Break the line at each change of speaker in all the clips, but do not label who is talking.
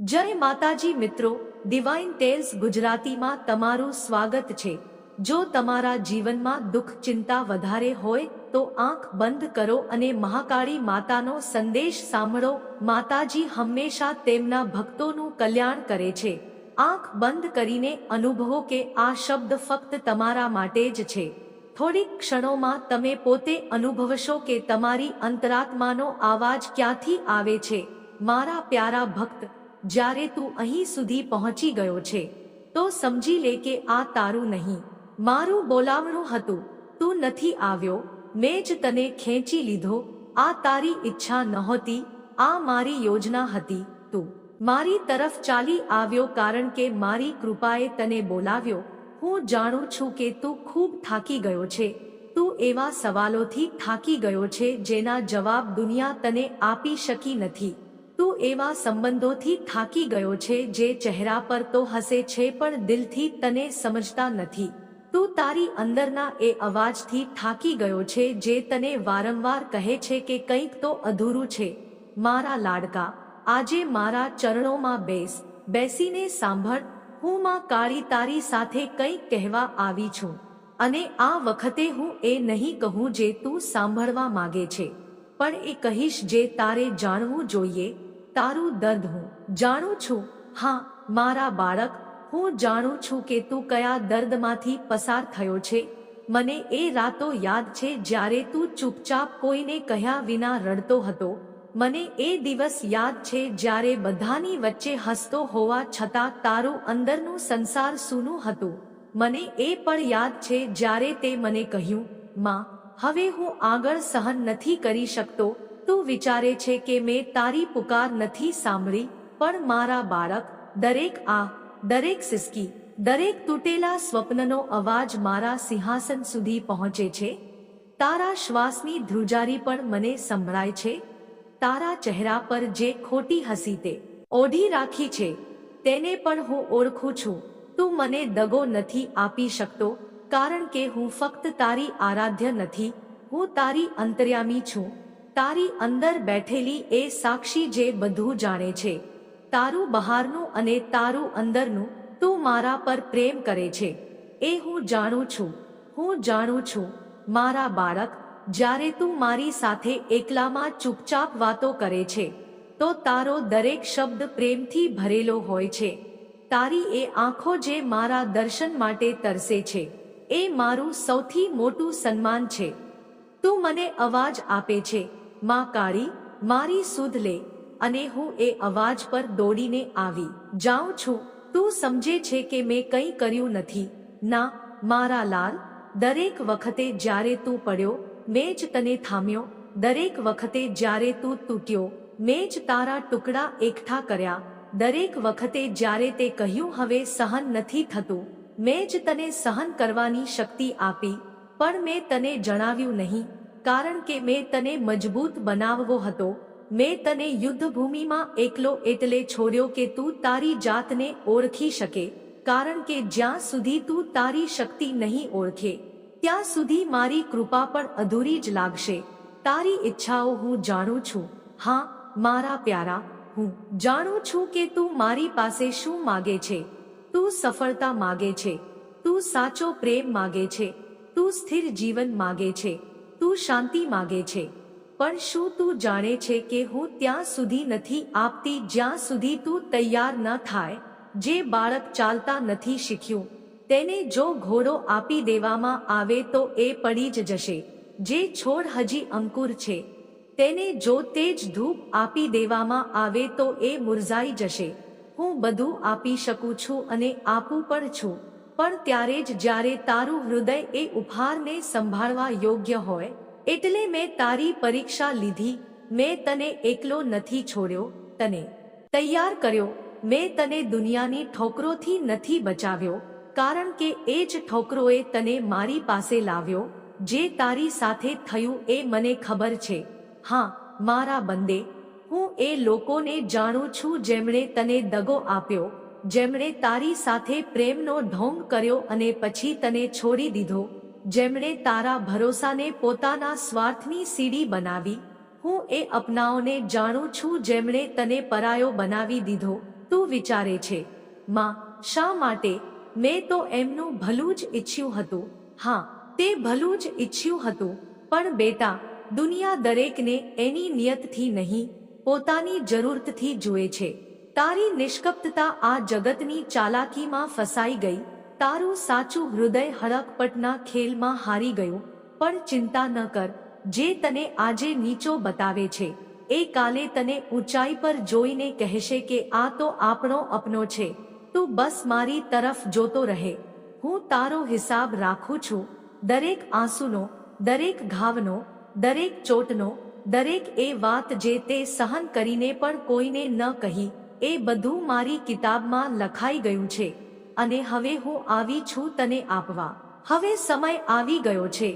જય માતાજી મિત્રો ડિવાઇન ટેલ્સ ગુજરાતીમાં તમારું સ્વાગત છે. જો તમારા જીવનમાં દુઃખ, ચિંતા વધારે હોય, તો આંખ બંધ કરો અને મહાકાળી માતાનો સંદેશ સાંભળો. માતાજી હંમેશા તેમના ભક્તોનું કલ્યાણ કરે છે. આંખ બંધ કરીને અનુભવો કે આ શબ્દ ફક્ત તમારા માટે જ છે. થોડીક ક્ષણોમાં તમે પોતે અનુભવશો કે તમારી અંતરાત્માનો આવાજ ક્યાંથી આવે છે. મારા પ્યારા ભક્ત જ્યારે તું અહીં સુધી પહોંચી ગયો છે, તો સમજી લે કે આ તારું નહીં. મારું બોલાવણું હતું. તું નથી આવ્યો. મેં જ તને ખેંચી લીધો. આ તારી ઈચ્છા નહોતી. આ મારી યોજના હતી. તું મારી તરફ ચાલી આવ્યો કારણ કે મારી કૃપાએ તને બોલાવ્યો. હું જાણું છું કે તું ખૂબ થાકી ગયો છે. તું એવા સવાલોથી થાકી ગયો છે જેના જવાબ દુનિયા તને આપી શકી નથી. તું એવા સંબંધોથી થાકી ગયો છે જે ચહેરા પર તો હસે છે પણ દિલથી તને સમજતા નથી. તું તારી અંદરના એ અવાજથી થાકી ગયો છે જે તને વારંવાર કહે છે કે કંઈક તો અધૂરું છે. મારા લાડકા, આજે મારા ચરણોમાં બેસ, બેસીને સાંભળ, હું માં કાળી તારી સાથે કંઈક કહેવા આવી છું. અને આ વખતે હું એ નહીં કહું જે તું સાંભળવા માગે છે. પણ એ કહીશ જે તારે જાણવું જોઈએ તારું દર્દ હું. જાણું છું. હા, મારા બાળક, હું જાણું છું કે તું કયા દર્દમાંથી પસાર થયો છે. મને એ રાતો યાદ છે જ્યારે તું ચૂપચાપ કોઈને કહ્યા વિના રડતો હતો. મને એ દિવસ યાદ છે જ્યારે બધાની વચ્ચે હસતો હોવા છતાં તારું અંદરનું સંસાર સૂનું હતું. મને એ પણ યાદ છે જ્યારે તે મને કહ્યું, માં, હવે હું આગળ સહન નથી કરી શકતો. તું વિચારે છે કે મેં તારી પુકાર નથી સાંભળી, પણ મારા બાળક, દરેક આ, દરેક સિસકી, દરેક તૂટેલા સ્વપ્નનો અવાજ મારા સિંહાસન સુધી પહોંચે છે? તારા શ્વાસની ધ્રુજારી પણ મને સંભળાય છે? તારા ચહેરા પર જે ખોટી હસી તે ઓઢી રાખી છે, તેને પણ હું ઓળખું છું. તું મને દગો નથી આપી શકતો, કારણ કે હું ફક્ત તારી આરાધ્ય નથી, હું તારી અંતર્યામી છું. તારી અંદર બેઠેલી એ સાક્ષી જે બધું જાણે છે. તારું બહારનું અને તારું અંદરનું તું મારા પર પ્રેમ કરે છે. એ હું જાણું છું, હું જાણું છું, મારા બાળક, જ્યારે તું મારી સાથે એકલામાં ચૂપચાપ વાતો કરે છે, તો તારો દરેક શબ્દ પ્રેમથી ભરેલો હોય છે. તારી એ આંખો જે મારા દર્શન માટે તરસે છે, એ મારું સૌથી મોટું સન્માન છે. તું મને અવાજ આપે છે માં કાળી, મારી સુધ લે, અને હું એ અવાજ પર દોડીને આવી. જાઉં છું, તું સમજે છે કે મેં કંઈ કર્યું નથી. ના, મારા લાલ, દરેક વખતે જ્યારે તું પડ્યો, મેં જ તને થામ્યો. દરેક વખતે જ્યારે તું તૂટ્યો, મેં જ તારા ટુકડા એકઠા કર્યા. દરેક વખતે જ્યારે તે કહ્યું, હવે સહન નથી થતું. મેં જ તને સહન કરવાની શક્તિ આપી, પણ મેં તને જણાવ્યું નહીં. કારણ કે મેં તને મજબૂત બનાવવો હતો. મેં તને યુદ્ધભૂમિમાં એકલો એટલે છોડ્યો કે તું તારી જાતને ઓળખી શકે, કારણ કે જ્યાં સુધી તું તારી શક્તિ નહીં ઓળખે, ત્યાં સુધી મારી કૃપા પણ અધૂરી જ લાગશે. તારી ઈચ્છાઓ હું જાણું છું. હા, મારા પ્યારા, હું જાણું છું કે તું મારી પાસે શું માગે છે. તું સફળતા માગે છે. તું સાચો પ્રેમ માગે છે. તું સ્થિર જીવન માગે છે. તું શાંતિ માગે છે. પણ શું તું જાણે છે કે હું ત્યાં સુધી નથી આપતી જ્યાં સુધી તું તૈયાર ન થાય? જે બાળક ચાલતા નથી શીખ્યું, તેને જો ઘોડો આપી દેવામાં આવે તો એ પડી જ જશે. જે છોડ હજી અંકુર છે, તેને જો તે જ ધૂપ આપી દેવામાં આવે તો એ મુરઝાઈ જશે. હું બધું આપી શકું છું અને આપું પણ છું. પણ ત્યારે જ જ્યારે તારું હૃદય એ ઉપહારને સંભાળવા યોગ્ય હોય, એટલે મેં તારી પરીક્ષા લીધી, મેં તને એકલો નથી છોડ્યો, તને તૈયાર કર્યો, મેં તને દુનિયાની ઠોકરોથી નથી બચાવ્યો, કારણ કે એ જ ઠોકરોએ તને મારી પાસે લાવ્યો, જે તારી સાથે થયું એ મને ખબર છે. હા, મારા બંદે, હું એ લોકોને જાણું છું જેમણે તને દગો આપ્યો જેમણે તારી સાથે પ્રેમનો ઢોંગ કર્યો અને પછી તને છોડી દીધો. જેમણે તારા ભરોસાને પોતાના સ્વાર્થની સીડી બનાવી. હું એ અપનાઓને જાણું છું જેમણે તને પરાયો બનાવી દીધો. તું વિચારે છે, માં, શા માટે? મેં તો એમનું ભલું જ ઈચ્છ્યું હતું. હા, તે ભલું જ ઈચ્છ્યું હતું. પણ બેટા, દુનિયા દરેકને એની નિયતથી નહીં, પોતાની જરૂરતથી જુએ છે. તારી નિષ્કપ્તતા આ જગતની ચાલાકીમાં ફસાઈ ગઈ. તારું સાચું હૃદય હડકપટના ખેલમાં હારી ગયું. પણ ચિંતા ન કર. જે તને આજે નીચો બતાવે છે, એ કાલે તને ઊંચાઈ પર જોઈને કહેશે કે આ તો આપણો અપનો છે. તું બસ મારી તરફ જોતો રહે. હું તારો હિસાબ રાખું છું. દરેક આંસુનો, દરેક ઘાવનો, દરેક ચોટનો, દરેક એ વાત જે તે સહન કરીને પણ કોઈને ન કહી. એ બધું મારી કિતાબમાં લખાઈ ગયું છે, અને હવે હું આવી છું તને આપવા. હવે સમય આવી ગયો છે,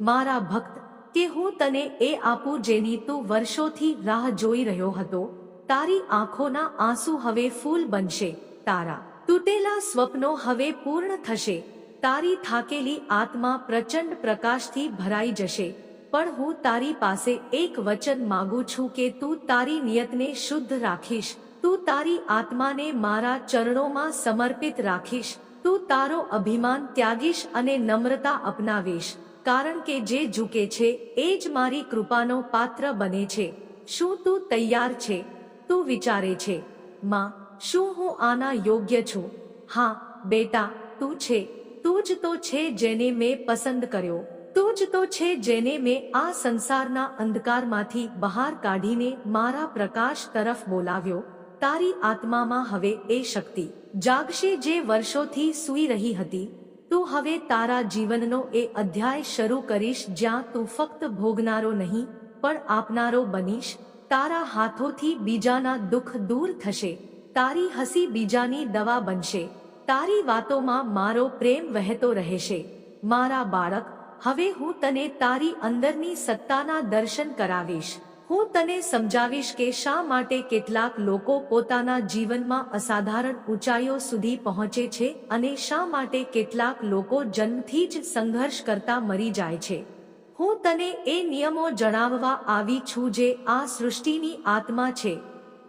મારા ભક્ત, કે હું તને એ આપું જેની તું વર્ષોથી રાહ જોઈ રહ્યો હતો. તારી આંખોના આંસુ હવે ફૂલ બનશે, તારા તૂટેલા સ્વપ્નો હવે પૂર્ણ થશે. તારી થાકેલી આત્મા પ્રચંડ પ્રકાશથી ભરાઈ જશે, પણ હું તારી પાસે એક વચન માગું છું કે તું તારી નિયતને શુદ્ધ રાખીશ. તું તારી આત્માને મારા ચરણોમાં સમર્પિત રાખીશ. તું તારો અભિમાન ત્યાગીશ અને નમ્રતા અપનાવીશ. કારણ કે જે ઝૂકે છે, એ જ મારી કૃપાનો પાત્ર બને છે. શું તું તૈયાર છે? તું વિચારે છે, માં, શું હું આના યોગ્ય છું? હા, બેટા, તું છે. તું જ તો છે જેને મેં પસંદ કર્યો. તું જ તો છે જેને મેં આ સંસારના અંધકારમાંથી બહાર કાઢીને મારા પ્રકાશ તરફ બોલાવ્યો. તારી આત્મામાં હવે એ શક્તિ જાગશે જે વર્ષોથી સૂઈ રહી હતી. તું હવે તારા જીવનનો એ અધ્યાય શરૂ કરીશ જ્યાં તું ફક્ત ભોગનારો નહીં, પણ આપનારો બનીશ. તારા હાથોથી બીજાના દુઃખ દૂર થશે. તારી હસી બીજાની દવા બનશે. તારી વાતોમાં મારો પ્રેમ વહેતો રહેશે. મારા બાળક, હવે હું તને તારી અંદરની સત્તાના દર્શન કરાવીશ. હું તને સમજાવીશ કે શા માટે કેટલાક લોકો પોતાના જીવનમાં અસાધારણ ઊંચાઈઓ સુધી પહોંચે છે અને શા માટે કેટલાક લોકો જન્મથી જ સંઘર્ષ કરતા મરી જાય છે. હું તને એ નિયમો જણાવવા આવી છું જે આ સૃષ્ટિની આત્મા છે.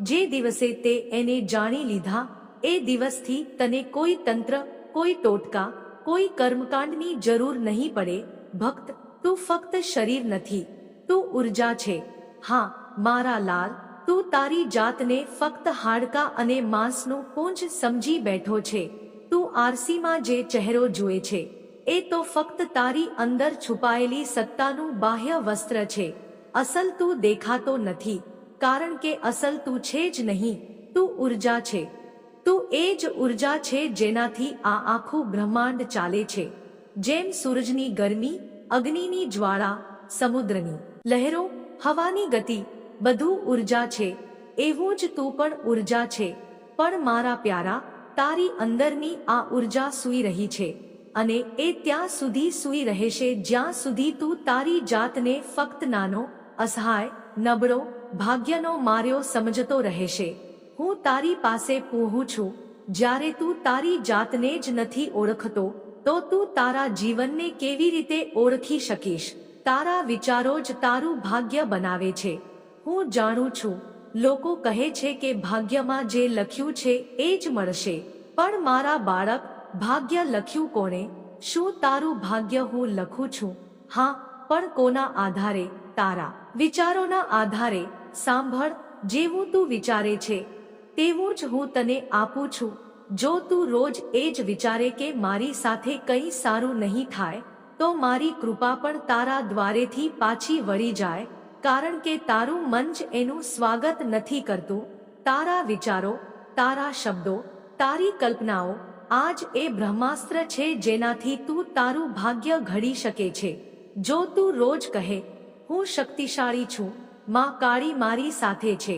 જે દિવસે તે એને જાણી લીધા, એ દિવસથી તને કોઈ તંત્ર, કોઈ ટોટકા, કોઈ કર્મકાંડની જરૂર નહીં પડે. ભક્ત, તું ફક્ત શરીર નથી. તું ઊર્જા છે. હા, મારા લાલ, તું તારી જાતને ફક્ત હાડકા અને માંસનું પૂંજ સમજી બેઠો છે. તું આરસીમાં જે ચહેરો જુએ છે, એ તો ફક્ત તારી અંદર છુપાયેલી સત્તાનું બાહ્ય વસ્ત્ર છે. અસલ તું દેખાતો નથી, કારણ કે અસલ તું છે જ નહીં, તું ઊર્જા છે. તું એ જ ઊર્જા છે જેનાથી આ આખું બ્રહ્માંડ ચાલે છે. જેમ સૂરજની ગરમી, અગ્નિની જ્વાળા, સમુદ્રની લહેરો હવાની ગતિ બધું ઊર્જા છે, એવું જ તું પણ ઊર્જા છે. પણ મારા પ્યારા, તારી અંદરની આ ઊર્જા સૂઈ રહી છે અને એ ત્યાં સુધી સૂઈ રહેશે જ્યાં સુધી તું તારી જાતને ફક્ત નાનો, અસહાય, નબળો, ભાગ્યનો માર્યો સમજતો રહેશે. હું તારી પાસે પૂહું છું, જ્યારે તું તારી જાતને જ નથી ઓળખતો, તો તું તારા જીવનને કેવી રીતે ઓળખી શકીશ? તારા વિચારો જ તારું ભાગ્ય બનાવે છે. હું જાણું છું, લોકો કહે છે કે ભાગ્યમાં જે લખ્યું છે એ જ મળશે. પણ મારા બાળક, ભાગ્ય લખ્યું કોણે? શું તારું ભાગ્ય હું લખું છું? હા, પણ કોના આધારે? તારા વિચારોના આધારે. સાંભળ, જેવું તું વિચારે છે, તેવું જ હું તને આપું છું. જો તું રોજ એ જ વિચારે કે મારી સાથે કંઈ સારું નહીં થાય તો મારી કૃપા પણ તારા દ્વારેથી પાછી વળી જાય, કારણ કે તારું મંચ એનું સ્વાગત નથી કરતું. તારા વિચારો, તારા શબ્દો, તારી કલ્પનાઓ, આજ એ બ્રહ્માસ્ત્ર છે જેનાથી તું તારું ભાગ્ય ઘડી શકે છે. જો તું રોજ કહે, હું શક્તિશાળી છું, માં કાળી મારી સાથે છે.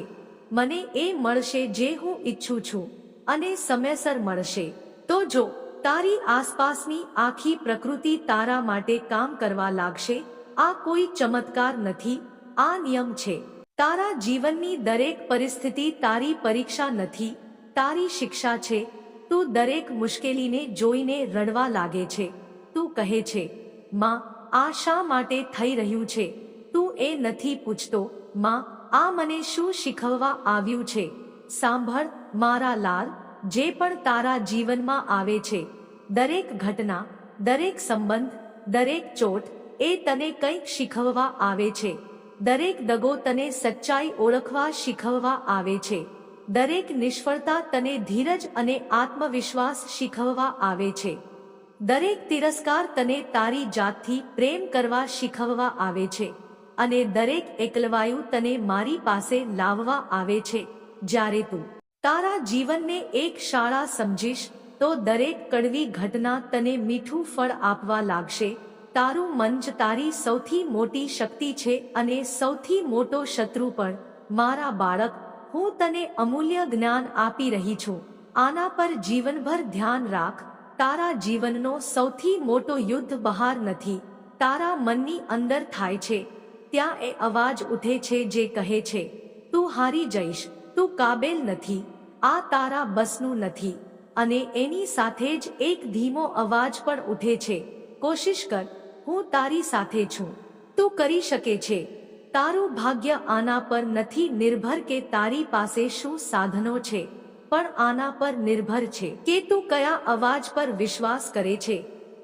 મને એ મળશે જે હું ઈચ્છું છું, અને સમયસર મળશે. તો જો તારી આસપાસની આખી પ્રકૃતિ તારા માટે કામ કરવા લાગશે. આ કોઈ ચમત્કાર નથી. આ નિયમ છે. તારા જીવનની દરેક પરિસ્થિતિ તારી પરીક્ષા નથી. તારી શિક્ષા છે. તું દરેક મુશ્કેલીને જોઈને રડવા લાગે છે. તું કહે છે, માં, આ શા માટે થઈ રહ્યું છે? તું એ નથી પૂછતો. માં, આ મને શું શીખવવા આવ્યું છે? સાંભળ, મારા લાલ જે પણ તારા જીવનમાં આવે છે, દરેક ઘટના, દરેક સંબંધ, દરેક ચોટ, એ તને કંઈક શીખવવા આવે છે. દરેક દગો તને સચ્ચાઈ ઓળખવા શીખવવા આવે છે. દરેક નિષ્ફળતા તને ધીરજ અને આત્મવિશ્વાસ શીખવવા આવે છે. દરેક તિરસ્કાર તને તારી જાતથી પ્રેમ કરવા શીખવવા આવે છે અને દરેક એકલવાયુ તને મારી પાસે લાવવા આવે છે. જ્યારે તું તારા જીવનને એક શાળા સમજીશ, તો દરેક કડવી ઘટના તને મીઠું ફળ આપવા લાગશે. તારું જ તારી સૌથી મોટી શક્તિ છે અને સૌથી મોટો શત્રુ પણ. મારા બાળક, હું તને અમૂલ્ય જ્ઞાન આપી રહી છું. આના પર જીવનભર ધ્યાન રાખ. તારા જીવનનો સૌથી મોટો યુદ્ધ બહાર નથી. તારા મનની અંદર થાય છે. ત્યાં એ અવાજ ઉઠે છે જે કહે છે, તું હારી જઈશ, તું કાબેલ નથી. આ તારા બસનું નથી, અને એની સાથે જ એક ધીમો અવાજ પણ ઉઠે છે. કોશિશ કર, હું તારી સાથે છું. તું કરી શકે છે. તારું ભાગ્ય આના પર નથી નિર્ભર કે તારી પાસે શું સાધનો છે, પણ આના પર નિર્ભર છે કે તું કયા અવાજ પર વિશ્વાસ કરે છે.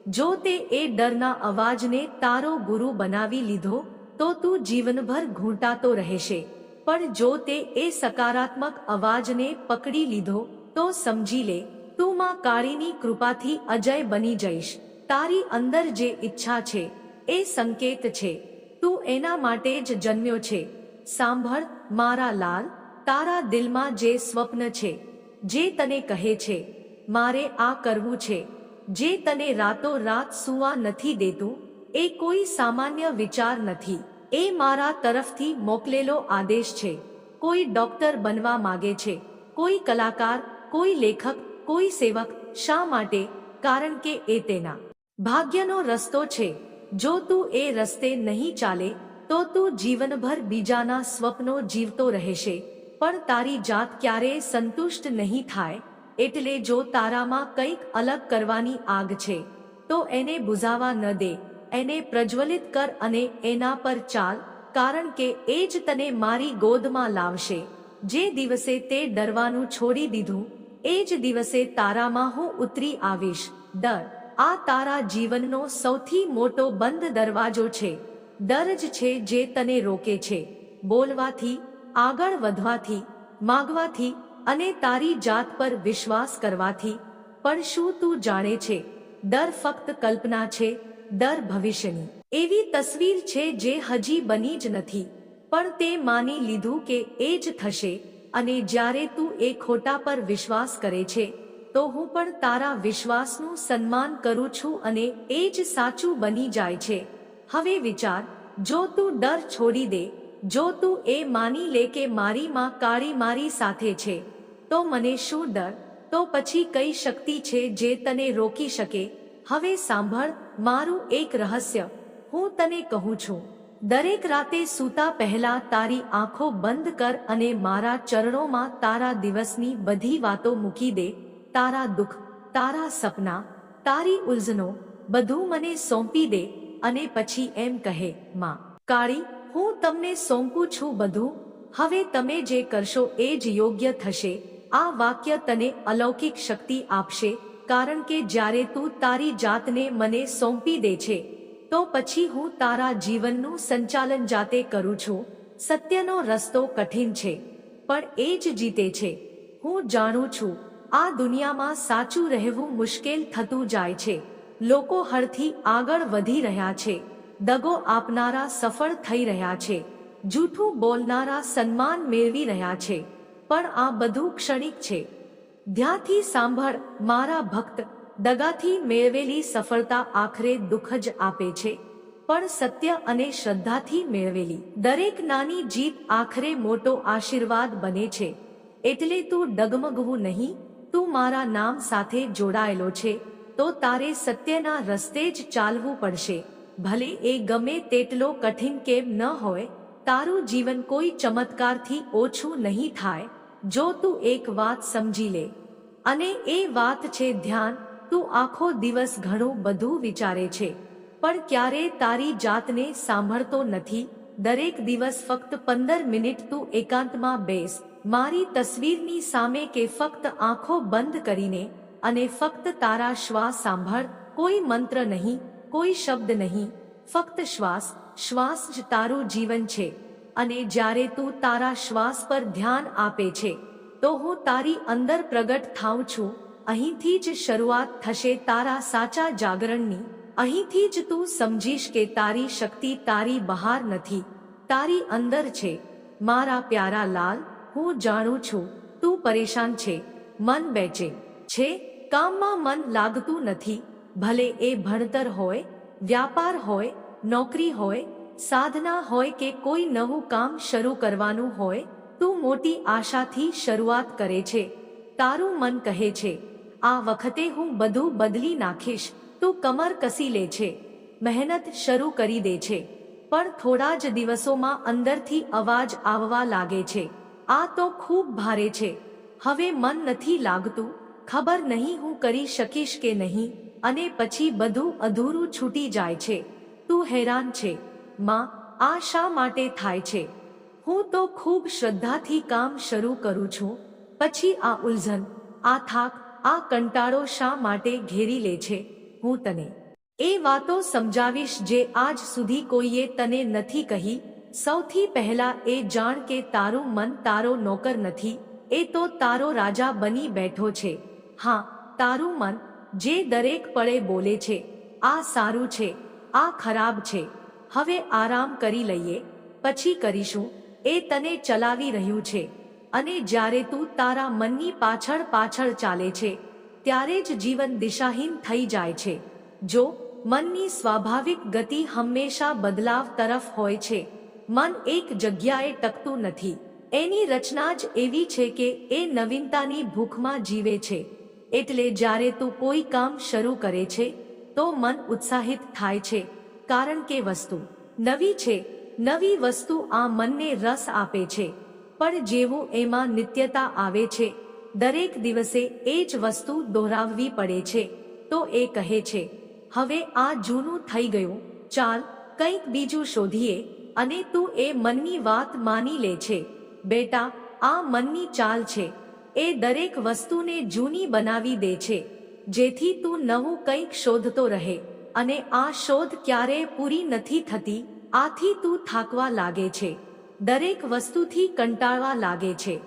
જો તે એ ડરના અવાજને તારો ગુરુ બનાવી લીધો, તો તું જીવનભર ઘૂંટાતો રહેશે. પણ જો તે એ સકારાત્મક અવાજને પકડી લીધો, તો સમજી લે, તું માં કાળીની કૃપાથી અજય બની જઈશ. તારી અંદર જે ઈચ્છા છે, એ સંકેત છે. તું એના માટે જ જન્મ્યો છે. સાંભળ, મારા લાલ, તારા દિલમાં જે સ્વપ્ન છે, જે તને કહે છે, મારે આ કરવું છે. જે તને રાતો રાત સુવા નથી દેતું, એ કોઈ સામાન્ય વિચાર નથી. એ મારા તરફથી મોકલેલો આદેશ છે. કોઈ ડોક્ટર બનવા માગે છે. કોઈ કલાકાર, કોઈ લેખક, કોઈ સેવક શા માટે? કારણ કે એ તેના ભાગ્યનો રસ્તો છે. જો તું એ રસ્તે નહીં ચાલે, તો તું જીવનભર બીજાના સ્વપ્નો જીવતો રહેશે. પણ તારી જાત ક્યારેય સંતુષ્ટ નહીં થાય, એટલે જો તારામાં કંઈક અલગ કરવાની આગ છે, તો એને બુઝાવા ન દે. એને પ્રજ્વલિત કર અને એના પર ચાલ, કારણ કે એ જ તને મારી ગોદમાં લાવશે. જે દિવસે તે ડરવાનું છોડી દીધું, એ જ દિવસે તારામાં હું ઉતરી આવીશ. ડર, આ તારા જીવનનો સૌથી મોટો બંધ દરવાજો છે. ડર જ છે જે તને રોકે છે. બોલવાથી, આગળ વધવાથી, માગવાથી અને તારી જાત પર વિશ્વાસ કરવાથી. પણ શું તું જાણે છે? ડર ફક્ત કલ્પના છે ડર ભવિષ્યની. એવી તસવીર છે જે હજી બની જ નથી. પણ તે માની લીધું કે એ જ થશે અને જ્યારે તું એ ખોટા પર વિશ્વાસ કરે છે, તો હું પણ તારા વિશ્વાસનું સન્માન કરું છું અને એ જ સાચું બની જાય છે. હવે વિચાર, જો તું ડર છોડી દે, જો તું એ માની લે કે મારી માં કાળી મારી સાથે છે, તો મને શું ડર? તો પછી કઈ શક્તિ છે જે તને રોકી શકે? હવે સાંભળ, મારું એક રહસ્ય. હું તને કહું છું, દરેક રાતે સૂતા પહેલા તારી આંખો બંધ કર અને મારા ચરણોમાં તારા દિવસની બધી વાતો મૂકી દે, તારા દુઃખ, તારા સપના, તારી ઉલઝનો, બધું મને સોંપી દે અને પછી એમ કહે, માં, કાળી, હું તમને સોંપું છું બધું. હવે તમે જે કરશો એ જ યોગ્ય થશે. આ વાક્ય તને અલૌકિક શક્તિ આપશે. કારણ કે જ્યારે તું તારી જાતને મને સોંપી દે છે, તો પછી હું તારા જીવનનું સંચાલન જાતે કરું છું. સત્યનો રસ્તો કઠિન છે, પણ એ જ જીતે છે. હું જાણું છું, આ દુનિયામાં સાચું રહેવું મુશ્કેલ થતું જાય છે. લોકો હળથી આગળ વધી રહ્યા છે. દગો આપનારા સફળ થઈ રહ્યા છે. જૂઠું બોલનારા સન્માન મેળવી રહ્યા છે. પણ આ બધું ક્ષણિક છે. ધ્યાથી સાંભળ મારા ભક્ત દગાથી મેળવેલી સફળતા આખરે દુઃખ જ આપે છે. પણ સત્ય અને શ્રદ્ધાથી મેળવેલી દરેક નાની જીત આખરે મોટો આશીર્વાદ બને છે. એટલે તું ડગમગવું નહીં, તું મારા નામ સાથે જોડાયેલો છે, તો તારે સત્યના રસ્તે જ ચાલવું પડશે. ભલે એ ગમે તેટલો કઠિન કેમ ન હોય, તારું જીવન કોઈ ચમત્કારથી ઓછું નહીં થાય. જો તું એક વાત સમજી લે, અને એ વાત છે ધ્યાન, તું આખો દિવસ ઘણું બધું વિચારે છે. પણ ક્યારે તારી જાતને સાંભળતો નથી, દરેક દિવસ ફક્ત પંદર મિનિટ તું એકાંતમાં બેસ, મારી તસવીરની સામે કે ફક્ત આંખો બંધ કરીને, અને ફક્ત તારા શ્વાસ સાંભળ, કોઈ મંત્ર નહીં, કોઈ શબ્દ નહીં, ફક્ત શ્વાસ શ્વાસ જ તારું જીવન છે. અને જ્યારે તું તારા શ્વાસ પર ધ્યાન આપે છે, તો હું તારી અંદર પ્રગટ થાઉં છું. અહીંથી જ શરૂઆત થશે તારા સાચા જાગરણની. અહીંથી જ તું સમજીશ કે તારી શક્તિ તારી બહાર નથી. તારી અંદર છે. મારા પ્યારા લાલ, હું જાણું છું. તું પરેશાન છે. મન બેચે છે. કામમાં મન લાગતું નથી. ભલે એ ભણતર હોય, વ્યાપાર હોય, નોકરી હોય સાધના હોય કે કોઈ નવું કામ શરૂ કરવાનું હોય, તું મોટી આશાથી શરૂઆત કરે છે. તારું મન કહે છે, આ વખતે હું બધું બદલી નાખીશ, તું કમર કસી લે છે, મહેનત શરૂ કરી દે છે. પણ થોડા જ દિવસોમાં અંદરથી અવાજ આવવા લાગે છે, આ તો ખૂબ ભારે છે, હવે મન નથી લાગતું, ખબર નહીં હું કરી શકીશ કે નહીં, અને પછી બધું અધૂરું છૂટી જાય છે. તું હેરાન છે. માં, આ શા માટે થાય છે? હું તો ખૂબ શ્રદ્ધાથી કામ શરૂ કરું છું, પછી આ ઉલઝન, આ થાક, આ કંટાળો શા માટે ઘેરી લે છે? હું તને એ વાતો સમજાવીશ જે આજ સુધી કોઈએ તને નથી કહી. સૌથી પહેલા એ જાણ કે તારું મન તારો નોકર નથી, એ તો તારો રાજા બની બેઠો છે. હા, તારું મન, જે દરેક પળે બોલે છે, આ સારું છે, આ ખરાબ છે. હવે આરામ કરી લઈએ, પછી કરીશું, એ તને ચલાવી રહ્યું છે. અને જ્યારે તું તારા મનની પાછળ પાછળ ચાલે છે, ત્યારે જ જીવન દિશાહીન થઈ જાય છે. જો, મનની સ્વાભાવિક ગતિ હંમેશા બદલાવ તરફ હોય છે. મન એક જગ્યાએ ટકતું નથી. એની રચના જ એવી છે કે એ નવીનતાની ભૂખમાં જીવે છે. એટલે જ્યારે તું કોઈ કામ શરૂ કરે છે, તો મન ઉત્સાહિત થાય છે. કારણ કે વસ્તુ નવી છે, નવી વસ્તુ આ મનને રસ આપે છે. પણ જેવું એમાં નિત્યતા આવે છે, દરેક દિવસે એ જ વસ્તુ દોહરાવવી પડે છે, તો એ કહે છે, હવે આ જૂનું થઈ ગયું, ચાલ કંઈક બીજું શોધીએ અને તું એ મનની વાત માની લે છે. બેટા, આ મનની ચાલ છે, એ દરેક વસ્તુને જૂની બનાવી દે છે, જેથી તું નવું કંઈક શોધતો રહે. અને આ શોધ ક્યારેય પૂરી નથી થતી, આથી તું થાકવા લાગે છે, દરેક વસ્તુથી કંટાળવા લાગે છે.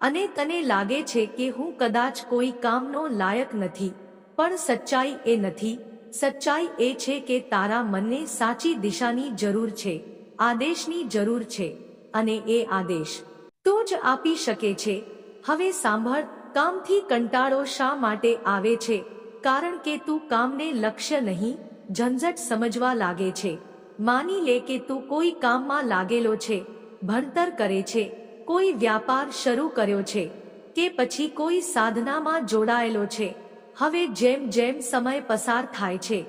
અને તને લાગે છે કે હું કદાચ કોઈ કામનો લાયક નથી, પણ સચ્ચાઈ એ નથી, સચ્ચાઈ એ છે કે તારા મનને સાચી દિશાની જરૂર છે, આદેશની જરૂર છે, અને એ આદેશ તો જ આપી શકે છે. હવે સાંભળ, કામથી કંટાળો શા માટે આવે છે? કારણ કે તું કામને લક્ષ્ય નહીં, ઝંઝટ સમજવા લાગે છે. માની લે કે તું કોઈ કામમાં લાગેલો છે, ભણતર કરે છે, કોઈ વ્યાપાર શરૂ કર્યો છે, કે પછી કોઈ સાધનામાં જોડાયેલો છે. હવે જેમ જેમ સમય પસાર થાય છે,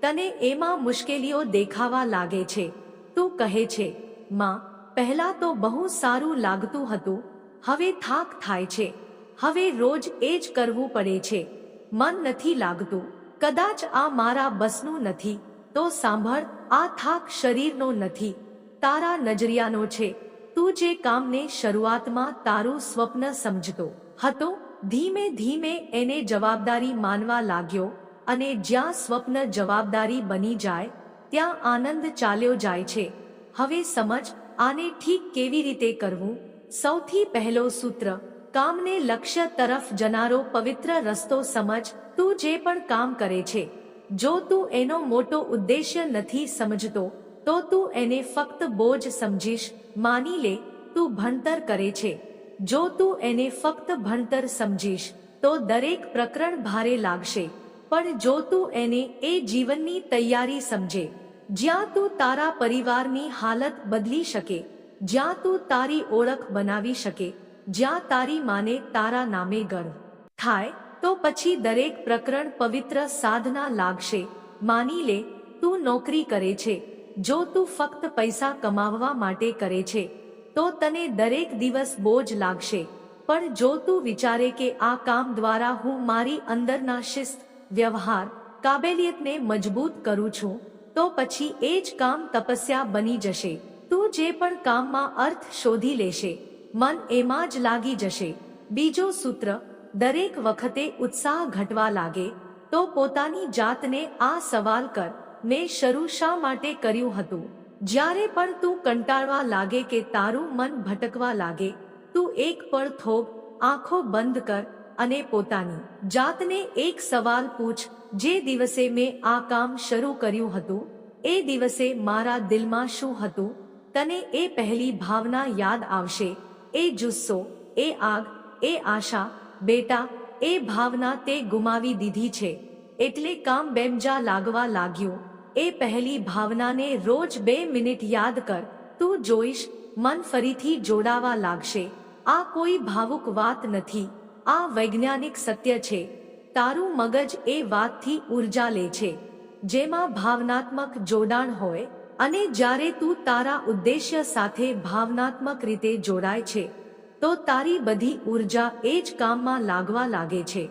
તને એમાં મુશ્કેલીઓ દેખાવા લાગે છે. તું કહે છે, માં, પહેલા તો બહુ સારું લાગતું હતું, હવે થાક થાય છે. હવે રોજ એ જ કરવું પડે છે. મન નથી લાગતું. કદાચ આ મારા બસનું નથી. તો સાંભળ, આ થાક શરીરનો નથી. તારા નજરિયાનો છે. તું જે કામને શરૂઆતમાં તારું સ્વપ્ન સમજતો હતો, ધીમે ધીમે એને જવાબદારી માનવા લાગ્યો અને જ્યાં સ્વપ્ન જવાબદારી બની જાય, ત્યાં આનંદ ચાલ્યો જાય છે. હવે સમજ, આને ઠીક કેવી રીતે કરવું? સૌથી પહેલો સૂત્ર કામને લક્ષ્ય તરફ જનારો પવિત્ર રસ્તો સમજ, તું જે પણ કામ કરે છે. જો તું એનો મોટો ઉદ્દેશ્ય નથી સમજતો, તો તું એને ફક્ત બોજ સમજીશ, માની લે, તું ભણતર કરે છે. જો તું એને ફક્ત ભણતર સમજીશ, તો દરેક પ્રકરણ ભારે લાગશે. પણ જો તું એને એ જીવનની તૈયારી સમજે, જ્યાં તું તારા પરિવારની હાલત બદલી શકે, જ્યાં તું તારી ઓળખ બનાવી શકે જ્યાં તારી માને તારા નામે ગર્વ થાય તો પછી દરેક પ્રકરણ પવિત્ર સાધના લાગશે. માની લે, તું નોકરી કરે છે. જો તું ફક્ત પૈસા કમાવવા માટે કરે છે, તો તને દરેક દિવસ બોજ લાગશે. પણ જો તું વિચારે કે આ કામ દ્વારા હું મારી અંદરના શિસ્ત, વ્યવહાર, કાબેલિયતને મજબૂત કરું છું, તો પછી એ જ કામ તપસ્યા બની જશે. તું જે પણ કામમાં અર્થ શોધી લેશે. મન એમાં જ લાગી જશે. બીજો સૂત્ર, દરેક વખતે ઉત્સાહ ઘટવા લાગે, તો પોતાની જાતને આ સવાલ કર, મેં શરૂ શા માટે કર્યું હતું? જ્યારે પણ તું કંટાળવા લાગે કે તારું મન ભટકવા લાગે, તું એક પળ થોભ, આંખો બંધ કર અને પોતાની જાતને એક સવાલ પૂછ, જે દિવસે મેં આ કામ શરૂ કર્યું હતું, એ દિવસે મારા દિલમાં શું હતું, તને એ પહેલી ભાવના યાદ આવશે. એ જુસ્સો, એ આગ, એ આશા, બેટા, એ ભાવના તે ગુમાવી દીધી છે. એટલે કામ બેમજા લાગવા લાગ્યું. એ પહેલી ભાવનાને રોજ બે મિનિટ યાદ કર. તું જોઈશ, મન ફરીથી જોડાવા લાગશે. આ કોઈ ભાવુક વાત નથી. આ વૈજ્ઞાનિક સત્ય છે. તારું મગજ એ વાતથી ઊર્જા લે છે. જેમાં ભાવનાત્મક જોડાણ હોય અને જ્યારે તું તારા ઉદ્દેશ્ય સાથે ભાવનાત્મક રીતે જોડાય છે, તો તારી બધી ઊર્જા એ જ કામમાં લાગવા લાગે છે.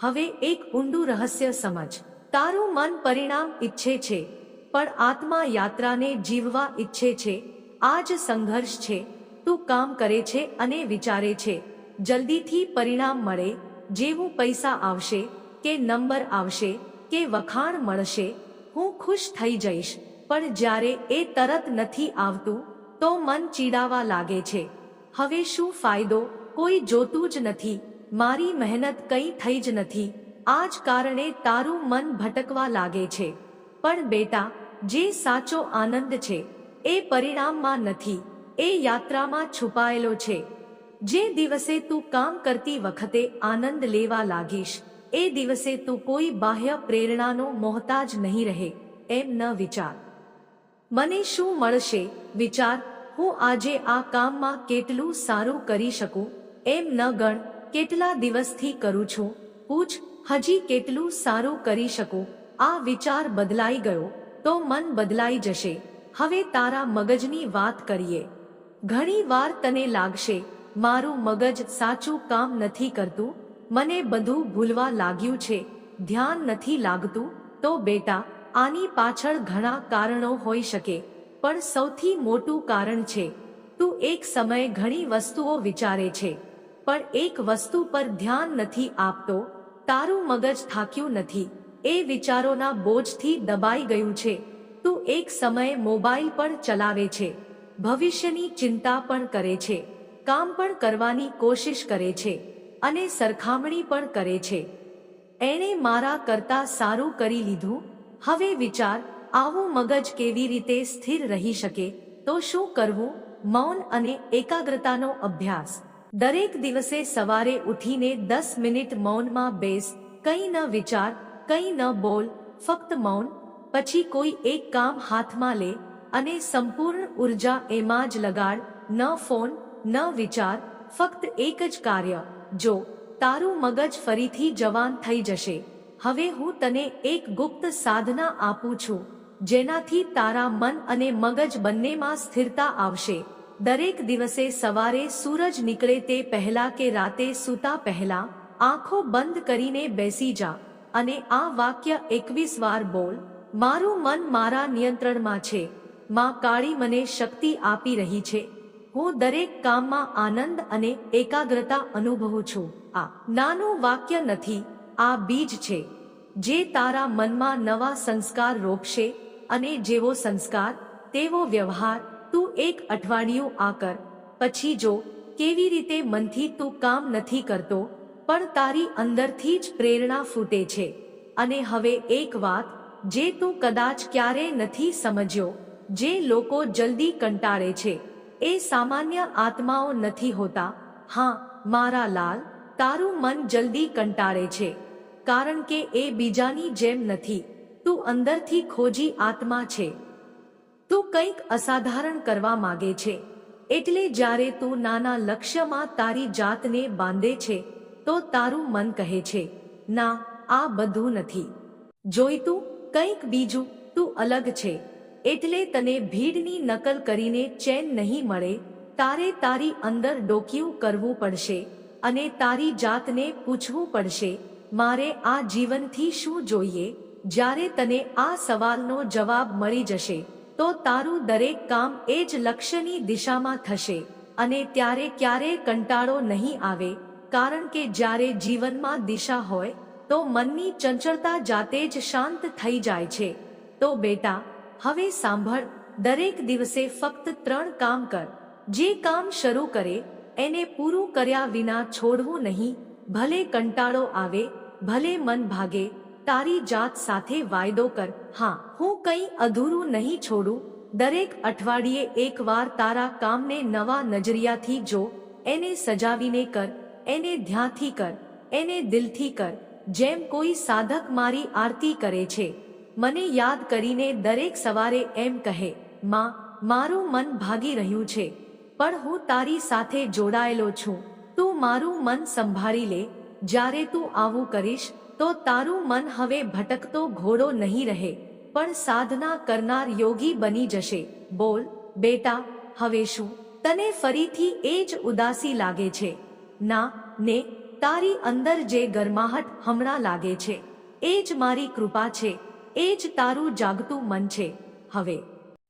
હવે એક ઊંડું રહસ્ય સમજ. તારું મન પરિણામ ઈચ્છે છે, પણ આત્મા યાત્રાને જીવવા ઈચ્છે છે. આ જ સંઘર્ષ છે. તું કામ કરે છે અને વિચારે છે. જલ્દીથી પરિણામ મળે, જેવું પૈસા આવશે, કે નંબર આવશે, કે વખાણ મળશે, હું ખુશ થઈ જઈશ. પણ જ્યારે એ તરત નથી આવતું, તો મન ચીડાવા લાગે છે. હવે શું ફાયદો? કોઈ જોતું જ નથી. મારી મહેનત કંઈ થઈ જ નથી. આ જ કારણે તારું મન ભટકવા લાગે છે. પણ બેટા, જે સાચો આનંદ છે, એ પરિણામમાં નથી. એ યાત્રામાં છુપાયેલો છે. જે દિવસે તું કામ કરતી વખતે આનંદ લેવા લાગીશ, એ દિવસે તું કોઈ બાહ્ય પ્રેરણાનો મોહતાજ નહીં રહે, એમ ન વિચાર. મને શું મળશે? વિચાર, હું આજે આ કામમાં કેટલું સારું કરી શકું? એમ ન ગણ, કેટલા દિવસથી કરું છું? પૂછ, હજી કેટલું સારું કરી શકું? આ વિચાર બદલાઈ ગયો, તો મન બદલાઈ જશે. હવે તારા મગજની વાત કરીએ. ઘણી વાર તને લાગશે, મારું મગજ સાચું કામ નથી કરતું, મને બધું ભૂલવા લાગ્યું છે, ધ્યાન નથી લાગતું. તો બેટા આની પાછળ ઘણા કારણો હોઈ શકે, પણ સૌથી મોટું કારણ છે, તું એક સમયે ઘણી વસ્તુઓ વિચારે છે, પણ એક વસ્તુ પર ધ્યાન નથી આપતો, તારું મગજ થાક્યું નથી, એ વિચારોના બોજથી દબાઈ ગયું છે, તું એક સમયે મોબાઈલ પણ ચલાવે છે, ભવિષ્યની ચિંતા પણ કરે છે, કામ પણ કરવાની કોશિશ કરે છે, અને સરખામણી પણ કરે છે. એણે મારા કરતા સારું કરી લીધું હવે વિચાર, આવું મગજ કેવી રીતે સ્થિર રહી શકે? તો શું કરવું? મૌન અને એકાગ્રતાનો અભ્યાસ. દરેક દિવસે સવારે ઉઠીને દસ મિનિટ મૌનમાં બેસ, કંઈ ન વિચાર, કંઈ ન બોલ, ફક્ત મૌન. પછી કોઈ એક કામ હાથમાં લે અને સંપૂર્ણ ઊર્જા એમાં જ લગાડ, ન ફોન, ન વિચાર, ફક્ત એક જ કાર્ય. જો તારું મગજ ફરીથી જવાન થઈ જશે. હવે હું તને એક ગુપ્ત સાધના આપું છું, જેનાથી તારા મન અને મગજ બંનેમાં સ્થિરતા આવશે. દરેક દિવસે સવારે સૂરજ નીકળે તે પહેલા કે રાતે સૂતા પહેલા, આંખો બંધ કરીને બેસી જા અને આ વાક્ય એકવીસ વાર બોલ. મારું મન મારા નિયંત્રણમાં છે. માં કાળી મને શક્તિ આપી રહી છે. હું દરેક કામમાં આનંદ અને એકાગ્રતા અનુભવું છું. આ નાનું વાક્ય નથી આ બીજ છે, જે તારા મનમાં નવા સંસ્કાર રોપશે અને જેવો સંસ્કાર, તેવો વ્યવહાર તું એક અઠવાડિયું આ કર. પછી જો, કેવી રીતે મનથી તું કામ નથી કરતો, પણ તારી અંદરથી જ પ્રેરણા ફૂટે છે. અને હવે એક વાત, જે તું કદાચ ક્યારેય નથી સમજ્યો, જે લોકો જલ્દી કંટાળે છે, એ સામાન્ય આત્માઓ નથી હોતા. હા, મારા લાલ, તારું મન જલ્દી કંટાળે છે. કારણ કે એ બીજાની જેમ નથી. તું અંદરથી ખોજી આત્મા છે. તું કંઈક અસાધારણ કરવા માગે છે. એટલે જ્યારે તું નાના લક્ષ્યમાં તારી જાતને બાંધે છે, તો તારું મન કહે છે, ના, આ બધું નથી. જોઈતું કંઈક બીજું, તું અલગ છે. એટલે તને ભીડની નકલ કરીને ચેન નહીં મળે, તારે તારી અંદર ડોકિયું કરવું પડશે અને તારી જાતને પૂછવું પડશે મારે આ જીવનથી શું જોઈએ? જ્યારે તને આ સવાલનો જવાબ મળી જશે, તો તારું દરેક કામ એ જ લક્ષ્યની દિશામાં થશે અને ત્યારે ક્યારે કંટાળો નહીં આવે. કારણ કે જ્યારે જીવનમાં દિશા હોય, તો મનની ચંચળતા જાતે જ શાંત થઈ જાય છે. તો બેટા, હવે સાંભળ, દરેક દિવસે ફક્ત ત્રણ કામ કર. જે કામ શરૂ કરે, એને પૂરું કર્યા વિના છોડવું નહીં. ભલે કંટાળો આવે ભલે મન ભાગે, તારી જાત સાથે વાયદો કર. હા, હું કંઈ અધૂરું નહીં છોડું. દરેક અઠવાડિયે એકવાર તારા કામને નવા નજરિયાથી જો. એને સજાવીને કર, એને ધ્યાનથી કર, એને દિલથી કર. જેમ કોઈ સાધક મારી આરતી કરે છે. મને યાદ કરીને દરેક સવારે એમ કહે, માં, મારું મન ભાગી રહ્યું છે. પણ હું તારી સાથે જોડાયેલો છું. તું મારું મન સંભાળી લે. જ્યારે તું આવું કરીશ, તો તારું મન હવે ભટકતો ઘોડો નહીં રહે, પણ સાધના કરનાર યોગી બની જશે. બોલ, બેટા, હવે શું? તને ફરીથી એ જ ઉદાસી લાગે છે? ના, ને, તારી અંદર જે ગરમાહટ હમણાં લાગે છે, એ જ મારી કૃપા છે, એ જ તારું જાગતું મન છે. હવે,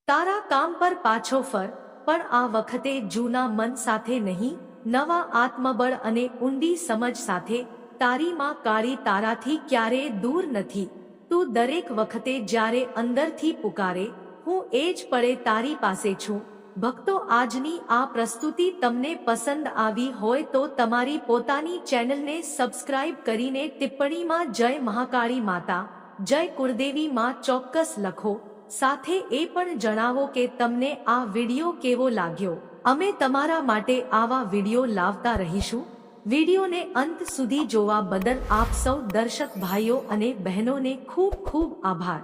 તારા કામ પર પાછો ફર, પણ આ વખતે જૂના મન સાથે નહીં નવા આત્મબળ અને ઊંડી સમજ સાથે તારી માં કાળી તારાથી ક્યારેય દૂર નથી. તું દરેક વખતે જ્યારે અંદરથી પુકારે, હું એ જ પડે તારી પાસે છું. ભક્તો, આજની આ પ્રસ્તુતિ તમને પસંદ આવી હોય તો તમારી પોતાની ચેનલને સબસ્ક્રાઇબ કરીને ટિપ્પણીમાં જય મહાકાળી માતા, જય કુળદેવી માં ચોક્કસ લખો. સાથે એ પણ જણાવો કે તમને આ વિડિયો કેવો લાગ્યો? અમે તમારા માટે આવા વીડિયો લાવતા રહીશું. વિડીયોને અંત સુધી જોવા બદલ આપ સૌ દર્શક ભાઈઓ અને બહેનોને ખૂબ ખૂબ આભાર.